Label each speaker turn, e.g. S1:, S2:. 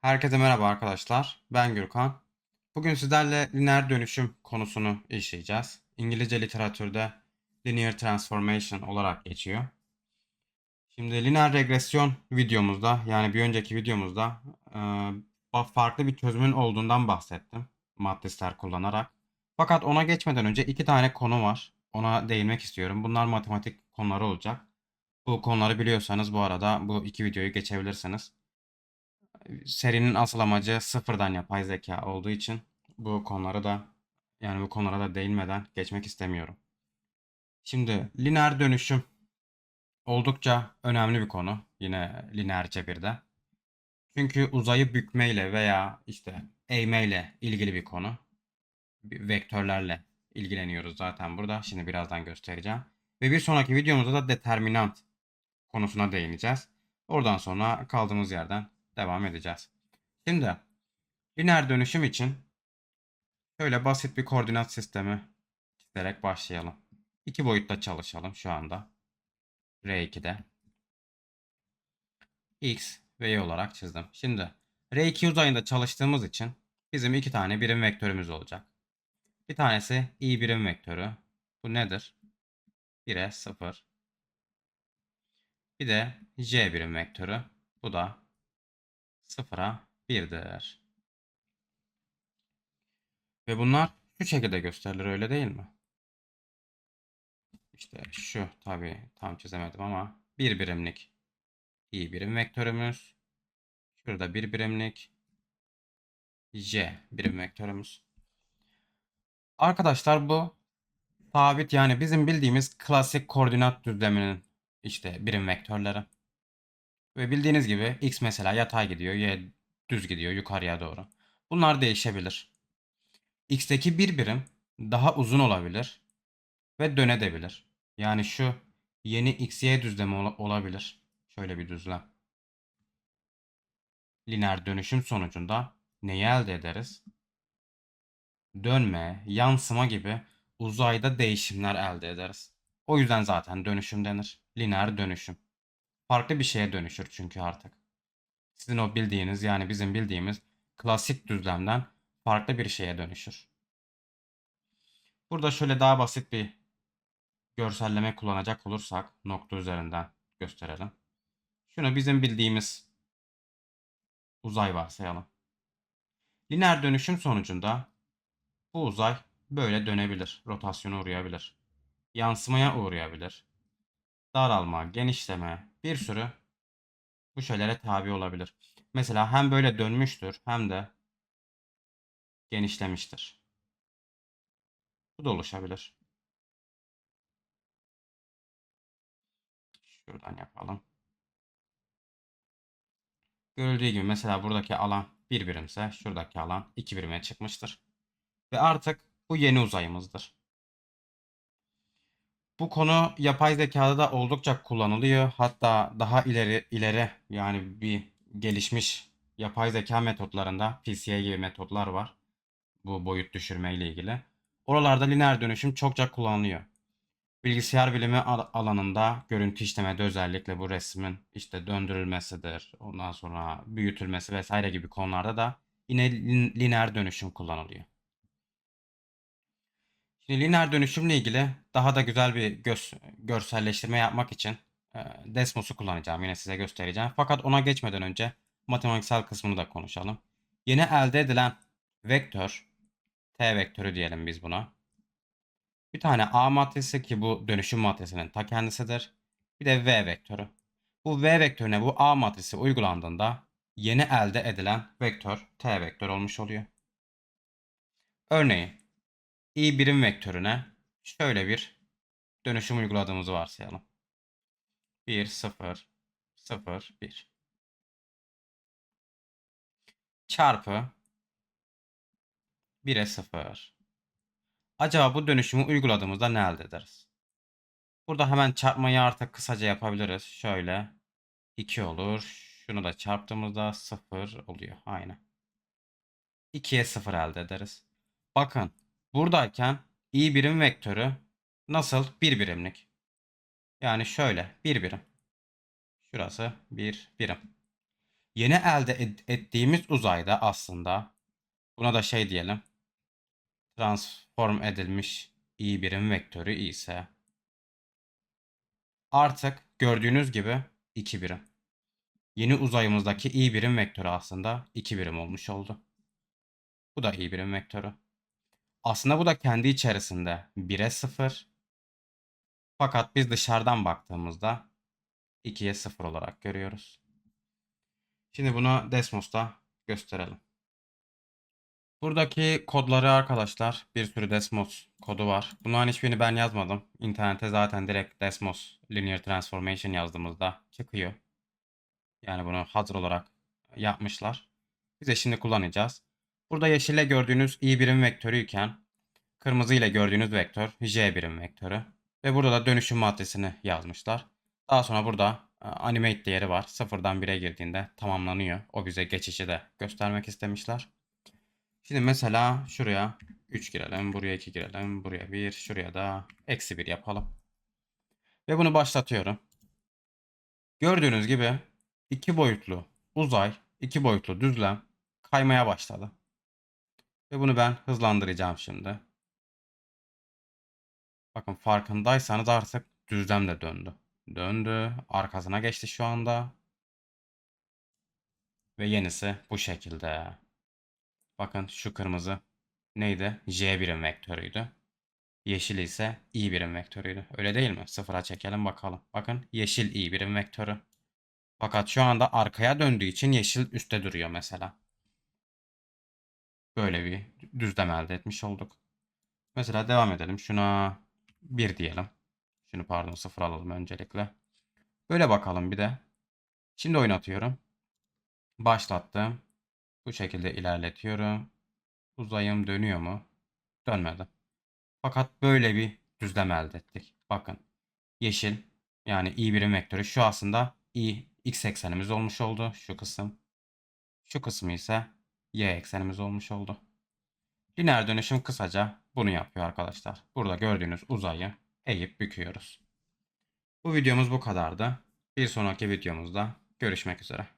S1: Herkese merhaba arkadaşlar. Ben Gürkan. Bugün sizlerle lineer dönüşüm konusunu işleyeceğiz. İngilizce literatürde linear transformation olarak geçiyor. Şimdi lineer regresyon videomuzda yani bir önceki videomuzda e, farklı bir çözümün olduğundan bahsettim. Matrisler kullanarak. Fakat ona geçmeden önce iki tane konu var. Ona değinmek istiyorum. Bunlar matematik konuları olacak. Bu konuları biliyorsanız bu arada bu iki videoyu geçebilirsiniz serinin asıl amacı sıfırdan yapay zeka olduğu için bu konuları da yani bu konulara da değinmeden geçmek istemiyorum. Şimdi lineer dönüşüm oldukça önemli bir konu yine lineer cebirde. Çünkü uzayı bükmeyle veya işte eğmeyle ilgili bir konu. Vektörlerle ilgileniyoruz zaten burada. Şimdi birazdan göstereceğim. Ve bir sonraki videomuzda da determinant konusuna değineceğiz. Oradan sonra kaldığımız yerden devam edeceğiz. Şimdi lineer dönüşüm için şöyle basit bir koordinat sistemi çizerek başlayalım. İki boyutta çalışalım şu anda. R2'de. X ve Y olarak çizdim. Şimdi R2 uzayında çalıştığımız için bizim iki tane birim vektörümüz olacak. Bir tanesi i birim vektörü. Bu nedir? 1'e 0. Bir de j birim vektörü. Bu da sıfıra 1'dir. Ve bunlar şu şekilde gösterilir öyle değil mi? İşte şu tabi tam çizemedim ama bir birimlik i birim vektörümüz. Şurada bir birimlik j birim vektörümüz. Arkadaşlar bu sabit yani bizim bildiğimiz klasik koordinat düzleminin işte birim vektörleri. Ve bildiğiniz gibi x mesela yatay gidiyor, y düz gidiyor yukarıya doğru. Bunlar değişebilir. x'teki bir birim daha uzun olabilir ve dönebilir. Yani şu yeni x-y düzlemi ol olabilir. Şöyle bir düzlem. Lineer dönüşüm sonucunda neyi elde ederiz? Dönme, yansıma gibi uzayda değişimler elde ederiz. O yüzden zaten dönüşüm denir. Lineer dönüşüm farklı bir şeye dönüşür çünkü artık. Sizin o bildiğiniz yani bizim bildiğimiz klasik düzlemden farklı bir şeye dönüşür. Burada şöyle daha basit bir görselleme kullanacak olursak nokta üzerinden gösterelim. Şunu bizim bildiğimiz uzay varsayalım. Lineer dönüşüm sonucunda bu uzay böyle dönebilir, rotasyona uğrayabilir, yansımaya uğrayabilir, daralma, genişleme bir sürü bu şeylere tabi olabilir. Mesela hem böyle dönmüştür hem de genişlemiştir. Bu da oluşabilir. Şuradan yapalım. Görüldüğü gibi mesela buradaki alan bir birimse şuradaki alan iki birime çıkmıştır. Ve artık bu yeni uzayımızdır. Bu konu yapay zekada da oldukça kullanılıyor. Hatta daha ileri ileri yani bir gelişmiş yapay zeka metotlarında PCA gibi metotlar var. Bu boyut düşürme ile ilgili. Oralarda lineer dönüşüm çokça kullanılıyor. Bilgisayar bilimi alanında görüntü işlemede özellikle bu resmin işte döndürülmesidir. Ondan sonra büyütülmesi vesaire gibi konularda da yine lineer dönüşüm kullanılıyor. Şimdi lineer dönüşümle ilgili daha da güzel bir göz, görselleştirme yapmak için e, Desmos'u kullanacağım. Yine size göstereceğim. Fakat ona geçmeden önce matematiksel kısmını da konuşalım. Yeni elde edilen vektör, T vektörü diyelim biz buna. Bir tane A matrisi ki bu dönüşüm matrisinin ta kendisidir. Bir de V vektörü. Bu V vektörüne bu A matrisi uygulandığında yeni elde edilen vektör T vektör olmuş oluyor. Örneğin i birim vektörüne şöyle bir dönüşüm uyguladığımızı varsayalım. 1, 0, 0, 1. Çarpı 1'e 0. Acaba bu dönüşümü uyguladığımızda ne elde ederiz? Burada hemen çarpmayı artık kısaca yapabiliriz. Şöyle 2 olur. Şunu da çarptığımızda 0 oluyor. Aynı. 2'ye 0 elde ederiz. Bakın Buradayken i birim vektörü nasıl? Bir birimlik. Yani şöyle bir birim. Şurası bir birim. Yeni elde ed- ettiğimiz uzayda aslında buna da şey diyelim. Transform edilmiş i birim vektörü ise artık gördüğünüz gibi 2 birim. Yeni uzayımızdaki i birim vektörü aslında 2 birim olmuş oldu. Bu da i birim vektörü. Aslında bu da kendi içerisinde 1'e 0. Fakat biz dışarıdan baktığımızda 2'ye 0 olarak görüyoruz. Şimdi bunu Desmos'ta gösterelim. Buradaki kodları arkadaşlar bir sürü Desmos kodu var. Bunların hiçbirini ben yazmadım. İnternete zaten direkt Desmos Linear Transformation yazdığımızda çıkıyor. Yani bunu hazır olarak yapmışlar. Biz de şimdi kullanacağız. Burada yeşille gördüğünüz i birim vektörü iken kırmızı ile gördüğünüz vektör j birim vektörü. Ve burada da dönüşüm maddesini yazmışlar. Daha sonra burada e, animate değeri var. Sıfırdan 1'e girdiğinde tamamlanıyor. O bize geçişi de göstermek istemişler. Şimdi mesela şuraya 3 girelim, buraya 2 girelim, buraya 1, şuraya da eksi 1 yapalım. Ve bunu başlatıyorum. Gördüğünüz gibi iki boyutlu uzay, iki boyutlu düzlem kaymaya başladı. Ve bunu ben hızlandıracağım şimdi. Bakın farkındaysanız artık düzlem de döndü. Döndü. Arkasına geçti şu anda. Ve yenisi bu şekilde. Bakın şu kırmızı neydi? J birim vektörüydü. Yeşil ise i birim vektörüydü. Öyle değil mi? Sıfıra çekelim bakalım. Bakın yeşil i birim vektörü. Fakat şu anda arkaya döndüğü için yeşil üstte duruyor mesela. Böyle bir düzlem elde etmiş olduk. Mesela devam edelim. Şuna 1 diyelim. Şunu pardon 0 alalım öncelikle. Böyle bakalım bir de. Şimdi oynatıyorum. Başlattım. Bu şekilde ilerletiyorum. Uzayım dönüyor mu? Dönmedi. Fakat böyle bir düzlem elde ettik. Bakın. Yeşil yani i birim vektörü şu aslında i x eksenimiz olmuş oldu. Şu kısım. Şu kısmı ise y eksenimiz olmuş oldu. Lineer dönüşüm kısaca bunu yapıyor arkadaşlar. Burada gördüğünüz uzayı eğip büküyoruz. Bu videomuz bu kadardı. Bir sonraki videomuzda görüşmek üzere.